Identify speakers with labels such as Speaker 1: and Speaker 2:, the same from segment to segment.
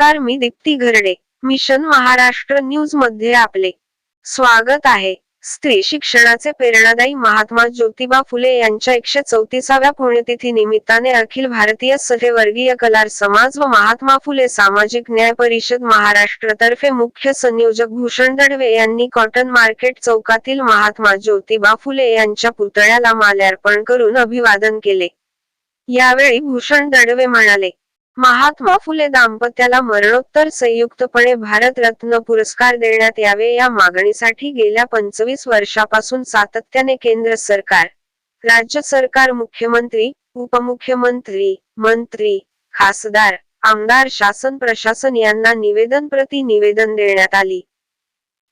Speaker 1: नमस्कार मी दीप्ती घरडे. मिशन महाराष्ट्र न्यूजमध्ये आपले स्वागत आहे. स्त्री शिक्षणाचे प्रेरणादायी महात्मा ज्योतिबा फुले यांच्या एकशे चौतीसाव्या पुण्यतिथी निमित्ताने अखिल भारतीय सथेवर्गीय कलार समाज व महात्मा फुले सामाजिक न्याय परिषद महाराष्ट्र तर्फे मुख्य संयोजक भूषण दडवे यांनी कॉटन मार्केट चौकातील महात्मा ज्योतिबा फुले यांच्या पुतळ्याला माल्यार्पण करून अभिवादन केले. यावेळी भूषण दडवे म्हणाले महात्मा फुले दाम्पत्याला मरणोत्तर संयुक्तपणे भारतरत्न पुरस्कार देण्यात यावे या मागणीसाठी गेल्या पंचवीस वर्षापासून सातत्याने केंद्र सरकार राज्य सरकार मुख्यमंत्री उपमुख्यमंत्री मंत्री खासदार आमदार शासन प्रशासन यांना निवेदन प्रति निवेदन देण्यात आली.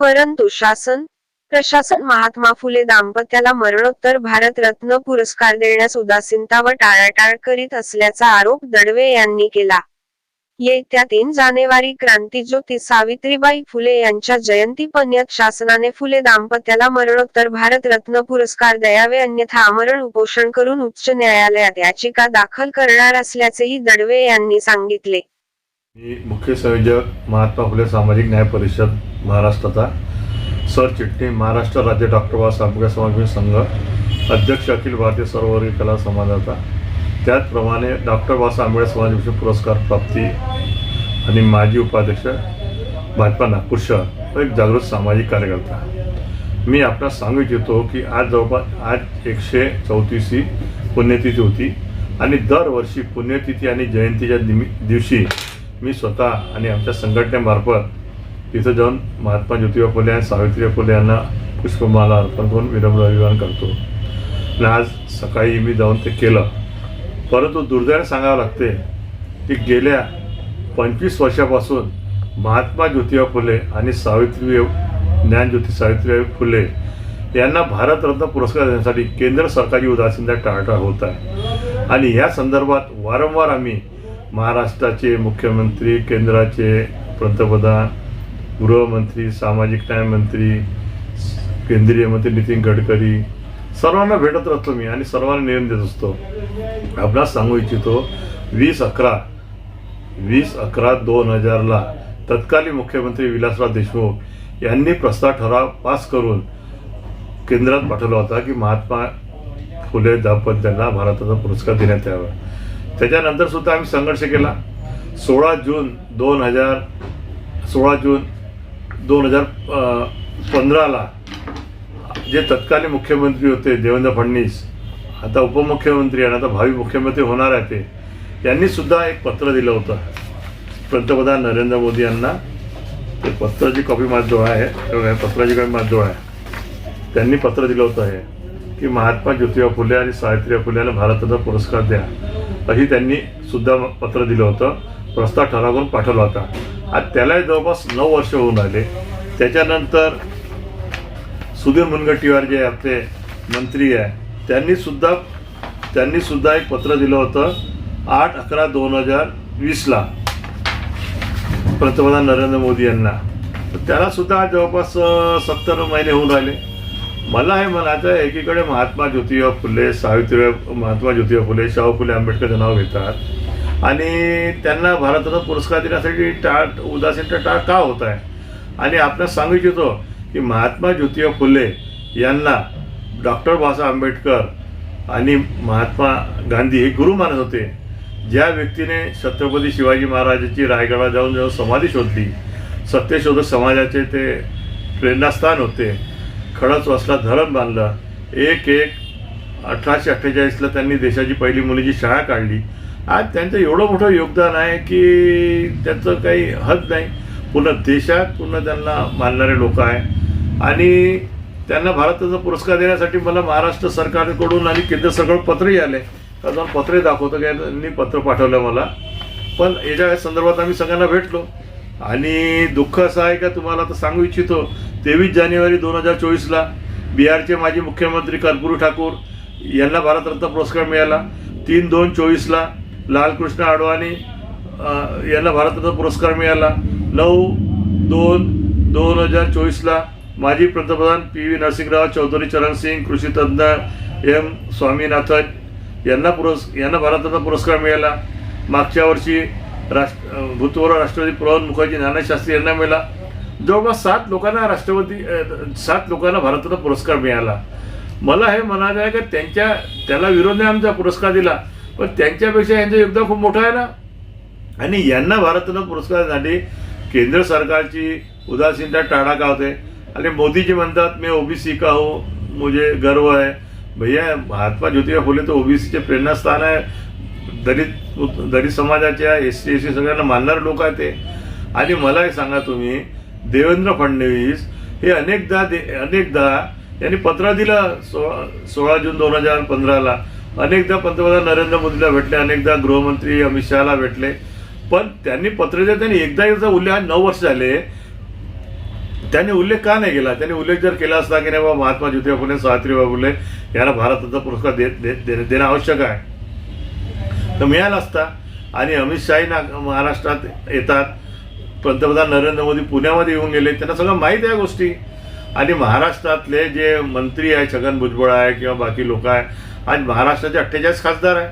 Speaker 1: परंतु शासन प्रशासन महात्मा फुले दाम्पत्याला मरणोत्तर भारतरत्न पुरस्कार देण्यास उदासीनता व टाळाटाळ करीत असल्याचा आरोप दडवे यांनी केला. येत्या तीन जानेवारी क्रांतीज्योती सावित्रीबाई फुले यांच्या जयंतीपण्यात शासनाने फुले दाम्पत्याला मरणोत्तर भारतरत्न पुरस्कार द्यावे अन्यथा आमरण उपोषण करून उच्च न्यायालयात याचिका दाखल करणार असल्याचेही दडवे यांनी सांगितले.
Speaker 2: मुख्य संयोजक महात्मा फुले सामाजिक न्याय परिषद महाराष्ट्राचा सरचिटणी महाराष्ट्र राज्य डॉक्टर बाबासाहेब आंबेडकर समाज संघ अध्यक्ष अखिल भारतीय सर्ववर्गीय कला समाजाचा. त्याचप्रमाणे डॉक्टर बाबासाहेब आंबेडकर समाजविषयी पुरस्कार प्राप्ती आणि माजी उपाध्यक्ष भाजपा नागपूर शहर एक जागृत सामाजिक कार्यकर्ता. मी आपणास सांगू इच्छितो की आज जवळपास आज एकशे चौतीसी पुण्यतिथी होती आणि दरवर्षी पुण्यतिथी आणि जयंतीच्या दिवशी मी स्वतः आणि आमच्या संघटनेमार्फत तिथं जाऊन महात्मा ज्योतिबा फुले आणि सावित्रीबाई फुले यांना पुष्पमाला अर्पण करून विनम्र अभिमान करतो. आणि आज सकाळी मी जाऊन ते केलं. परंतु दुर्दैवाने सांगावं लागते की गेल्या पंचवीस वर्षापासून महात्मा ज्योतिबा फुले आणि सावित्री ज्ञानज्योती सावित्रीबाई फुले यांना भारतरत्न पुरस्कार देण्यासाठी केंद्र सरकारी उदासीनता टाळटाळ होत आहे. आणि या संदर्भात वारंवार आम्ही महाराष्ट्राचे मुख्यमंत्री केंद्राचे पंतप्रधान गृहमंत्री सामाजिक न्याय मंत्री केंद्रीय मंत्री नितीन गडकरी सर्वांना भेटत राहतो मी आणि सर्वांना नियम देत असतो. आपणास सांगू इच्छितो वीस अकरा वीस अकरा दोन हजारला तत्कालीन मुख्यमंत्री विलासराव देशमुख यांनी प्रस्ताव ठराव पास करून केंद्रात पाठवला होता की महात्मा फुले दाम्पत्यांना भारताचा पुरस्कार देण्यात यावा. त्याच्यानंतर सुद्धा आम्ही संघर्ष केला. सोळा जून दोन हजार सोळा जून दोन हजार पंधराला जे तत्कालीन मुख्यमंत्री होते देवेंद्र फडणवीस आता उपमुख्यमंत्री आणि आता भावी मुख्यमंत्री होणार आहे ते यांनी सुद्धा एक पत्र दिलं होतं. पंतप्रधान नरेंद्र मोदी यांना. ते पत्राची कॉपी माझ्याजवळ आहे पत्राची कॉपी माझ्याजवळ आहे. त्यांनी पत्र दिलं होतं हे की महात्मा ज्योतिबा फुले आणि सावित्रीबाई फुले यांना भारताचा पुरस्कार द्या. अशी त्यांनी सुद्धा पत्र दिलं होतं. प्रस्ताव ठरावून पाठवला होता. आज त्यालाही जवळपास नऊ वर्ष होऊन आले त्याच्यानंतर सुधीर मुनगट्टीवार जे आपले मंत्री आहे त्यांनी सुद्धा त्यांनी सुद्धा एक पत्र दिलं होतं आठ अकरा दोन हजार वीसला पंतप्रधान नरेंद्र मोदी यांना. त्यालासुद्धा त्याला सुद्धा आज जवळपास सत्तर महिने होऊन राहिले. मला हे म्हणायचं एकीकडे महात्मा ज्योतिबा फुले सावित्रीबाई महात्मा ज्योतिबा फुले शाहू फुले आंबेडकर नाव घेतात. आणि त्यांना भारताचा पुरस्कार देण्यासाठी टाळ उदासीनता टाळ का होत आहे? आणि आपल्याला सांगू इच्छितो की महात्मा ज्योतिबा फुले यांना डॉक्टर बाबासाहेब आंबेडकर आणि महात्मा गांधी हे गुरु मानत होते. ज्या व्यक्तीने छत्रपती शिवाजी महाराजांची रायगडा जाऊन जाऊन समाधी शोधली सत्यशोधक समाजाचे ते प्रेरणास्थान होते. खडच वासला धरण बांधलं. एक एक अठराशे अठ्ठेचाळीसला त्यांनी देशाची पहिली मुलीची शाळा काढली. आज त्यांचं एवढं मोठं योगदान आहे की त्याचं काही हद नाही. पूर्ण देशात पूर्ण त्यांना मानणारे लोक आहे आणि त्यांना भारताचा पुरस्कार देण्यासाठी मला महाराष्ट्र सरकारकडून आणि केंद्र सरकार पत्रही आले. तर दोन पत्रे दाखवतो की त्यांनी पत्र पाठवलं मला. पण याच्या संदर्भात आम्ही सगळ्यांना भेटलो आणि दुःख असं आहे का तुम्हाला आता सांगू इच्छितो तेवीस जानेवारी दोन हजार चोवीसला बिहारचे माजी मुख्यमंत्री कर्पूर ठाकूर यांना भारतरत्न पुरस्कार मिळाला. तीन दोन चोवीसला लालकृष्ण अडवाणी यांना भारतरत्न पुरस्कार मिळाला. नऊ दोन दोन हजार चोवीसला माजी पंतप्रधान पी व्ही नरसिंहराव चौधरी चरण सिंग कृषी तज्ज्ञ एम स्वामीनाथन यांना पुरस् यांना भारतरत्न पुरस्कार मिळाला. मागच्या वर्षी राष्ट्र भूतपूर्व राष्ट्रपती प्रणव मुखर्जी नाना शास्त्री यांना मिळाला. जवळपास सात लोकांना राष्ट्रपती सात लोकांना भारतरत्न पुरस्कार मिळाला. मला हे म्हणायचं आहे की त्यांच्या त्याला विरोधाने आमचा पुरस्कार दिला. पण त्यांच्यापेक्षा यांचं योगदान खूप मोठं आहे ना. आणि यांना भारतरत्न पुरस्कारासाठी केंद्र सरकारची उदासीनता टाळा का होते? आणि मोदीजी म्हणतात मी ओबीसी का हो? मुझे गर्व आहे भैया महात्मा ज्योतिबा फुले तर ओबीसीचे प्रेरणास्थान आहे. दलित दलित समाजाच्या एस टी एस सी सगळ्यांना मानणारे लोक आहेत ते. आणि मला हे सांगा तुम्ही देवेंद्र फडणवीस हे अनेकदा दे अनेकदा यांनी पत्र दिलं सो सोळा जून दोन हजार पंधराला. अनेकदा पंतप्रधान नरेंद्र मोदीला भेटले अनेकदा गृहमंत्री अमित शहाला भेटले. पण त्यांनी पत्र त्यांनी एकदा एकदा उल्लेख नऊ वर्ष झाले. त्यांनी उल्लेख का नाही केला? त्यांनी उल्लेख जर केला असता की नाही बाबा महात्मा ज्योतिबा फुले सावित्रीबाई फुले यांना भारताचा पुरस्कार देत दे- दे- देणं आवश्यक आहे. तर मिळाला असता. आणि अमित शाही ना महाराष्ट्रात येतात. पंतप्रधान नरेंद्र मोदी पुण्यामध्ये येऊन गेले. त्यांना सगळं माहीत आहे गोष्टी. आणि महाराष्ट्रातले जे मंत्री आहे छगन भुजबळ आहे किंवा बाकी लोक आहे आज महाराष्ट्राचे अठ्ठेचाळीस खासदार आहे.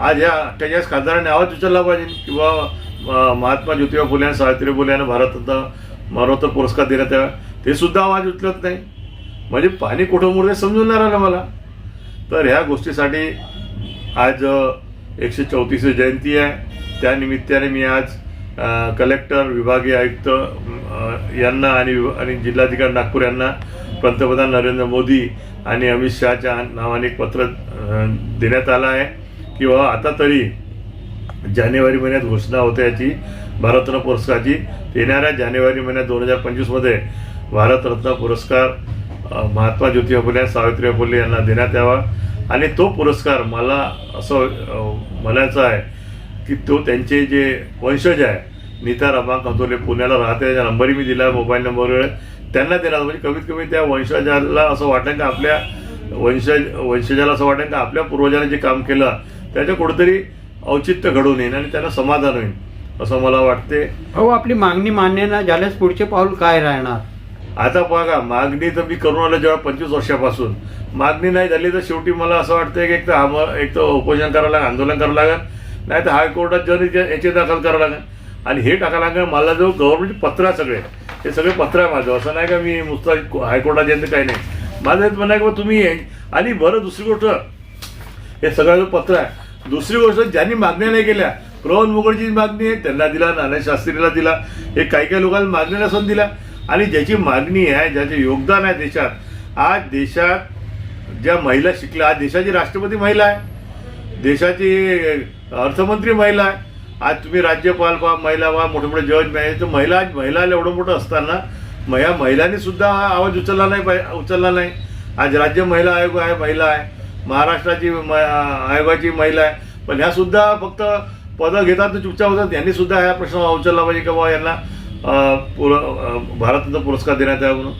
Speaker 2: आज या अठ्ठेचाळीस खासदारांनी आवाज उचलला पाहिजे. किंवा महात्मा ज्योतिबा फुले आणि सावित्री फुले यांना भारतरत्न मरणोत्तर पुरस्कार देण्यात यावा. ते सुद्धा आवाज उचलत नाही. म्हणजे पाणी कुठं मुरते समजून नाही राहिलं मला. तर ह्या गोष्टीसाठी आज एकशे चौतीस जयंती आहे. त्यानिमित्ताने मी आज कलेक्टर विभागीय आयुक्त यांना आणि आणि जिल्हाधिकारी नागपूर यांना पंतप्रधान नरेंद्र मोदी आणि अमित शहाच्या नावाने एक पत्र देण्यात आलं आहे की बाबा आता तरी जानेवारी महिन्यात घोषणा होते याची भारतरत्न पुरस्काराची. येणाऱ्या जानेवारी महिन्यात दोन हजार पंचवीसमध्ये भारतरत्न पुरस्कार महात्मा ज्योतिबा फुले सावित्रीबाई फुले यांना देण्यात यावा. आणि तो पुरस्कार मला असं म्हणायचं आहे की तो त्यांचे जे वंशज आहे नीता रमा कंतोले पुण्याला राहते त्याचा नंबरही मी दिला मोबाईल नंबरवर त्यांना देणार म्हणजे कमीत कमी त्या वंशजाला असं वाटेल का आपल्या वंशज वंशजाला असं वाटेल का आपल्या पूर्वजांनी जे काम केलं त्याचं कुठेतरी औचित्य घडून येईल आणि त्यांना समाधान होईल असं मला वाटते.
Speaker 3: अहो आपली मागणी मान्य न झाल्यास पुढचे पाऊल काय राहणार?
Speaker 2: आता बघा मागणी तर मी करून आलो जेव्हा पंचवीस वर्षापासून. मागणी नाही झाली तर शेवटी मला असं वाटतं की एक तर आम एक तर उपोषण करावं लागेल आंदोलन करावं लागेल नाही तर हायकोर्टात जर याचे- दाखल करावं लागेल. आणि हे टाकावं लागेल मला जो गव्हर्नमेंट पत्र आहे सगळे हे सगळे पत्र आहे माझं. असं नाही का मी नुसतं हायकोर्टात यांचं काही नाही. माझं हेच की बा तुम्ही हे- आणि बरं दुसरी गोष्ट हे सगळं जो पत्र आहे दुसरी गोष्ट ज्यांनी मागण्या नाही केल्या प्रवन मुखर्जीची मागणी आहे त्यांना दिला नाना शास्त्रीला दिला हे काही काही लोकांना मागणी नसून दिला. आणि ज्याची मागणी आहे ज्याचे योगदान आहे देशात आज देशात ज्या महिला शिकल्या आज देशाची राष्ट्रपती महिला आहे. देशाची अर्थमंत्री महिला आहे. आज तुम्ही राज्यपाल पहा महिला पहा मोठे मोठे जज मॅनेज तर महिला आज महिला एवढं मोठं असताना या महिलांनी सुद्धा हा आवाज उचलला नाही पाहि- उचलला नाही. आज राज्य महिला आयोग आहे महिला आहे. महाराष्ट्राची म- आयोगाची महिला आहे. पण ह्या सुद्धा फक्त पदं घेतात तर चुपचाप होतात. यांनी सुद्धा ह्या प्रश्न उचलला पाहिजे की बाबा यांना पुर भारताचा पुरस्कार देण्यात यावा म्हणून.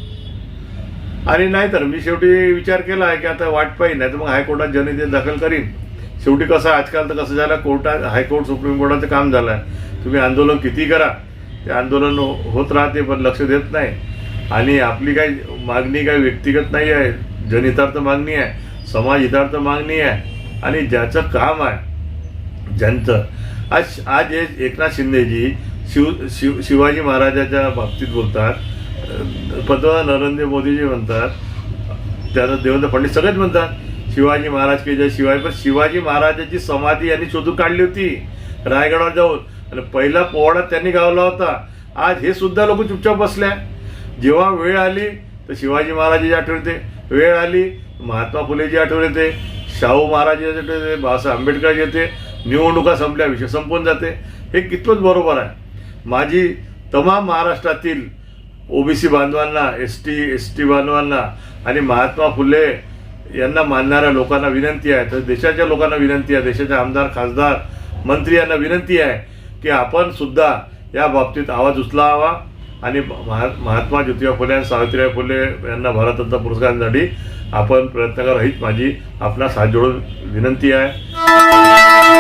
Speaker 2: आणि नाहीतर मी शेवटी विचार केला आहे की आता वाट पाहिजे नाही तर मग हायकोर्टात जनतेत दाखल करीन. शेवटी कसं आहे, आजकाल तर कसं झालं कोर्टात हायकोर्ट सुप्रीम कोर्टाचं काम झालं आहे. तुम्ही आंदोलन किती करा ते आंदोलन होत राहते पण लक्ष देत नाही. आणि आपली काही मागणी काही व्यक्तिगत नाही आहे जनहितार्थ मागणी आहे समाज हितार्थ मागणी आहे आणि ज्याचं काम आहे ज्यांचं. आज आज हे एकनाथ शिंदेजी शिव शिव शिवाजी महाराजाच्या बाबतीत बोलतात पंतप्रधान नरेंद्र मोदीजी म्हणतात त्यानंतर देवेंद्र फडणवीस सगळेच म्हणतात शिवाजी महाराज की जय पण शिवाजी महाराजाची समाधी यांनी शोधून काढली होती रायगडावर जाऊन. आणि पहिला पोवाडा त्यांनी गावला होता. आज हे सुद्धा लोक चुपचाप बसल्या. जेव्हा वेळ आली तर शिवाजी महाराजाची आठवण येते. वेळ आली महात्मा फुलेची आठवण येते. शाहू महाराजाची आठवण येते. बाबासाहेब आंबेडकरची येते. निवडणुका संपल्या विषय संपून जाते. हे कितपत बरोबर आहे. माझी तमाम महाराष्ट्रातील ओबीसी बांधवांना एस टी एस टी बांधवांना आणि महात्मा फुले यांना मानणाऱ्या लोकांना विनंती आहे. तर देशाच्या लोकांना विनंती आहे. देशाचे आमदार खासदार मंत्री यांना विनंती आहे की आपण सुद्धा या बाबतीत आवाज उचलावा आणि महा महात्मा ज्योतिबा फुले आणि सावित्रीबाई फुले यांना भारतरत्न पुरस्कारांसाठी आपण प्रयत्न करा. हीच माझी आपणास हात जोडून विनंती आहे.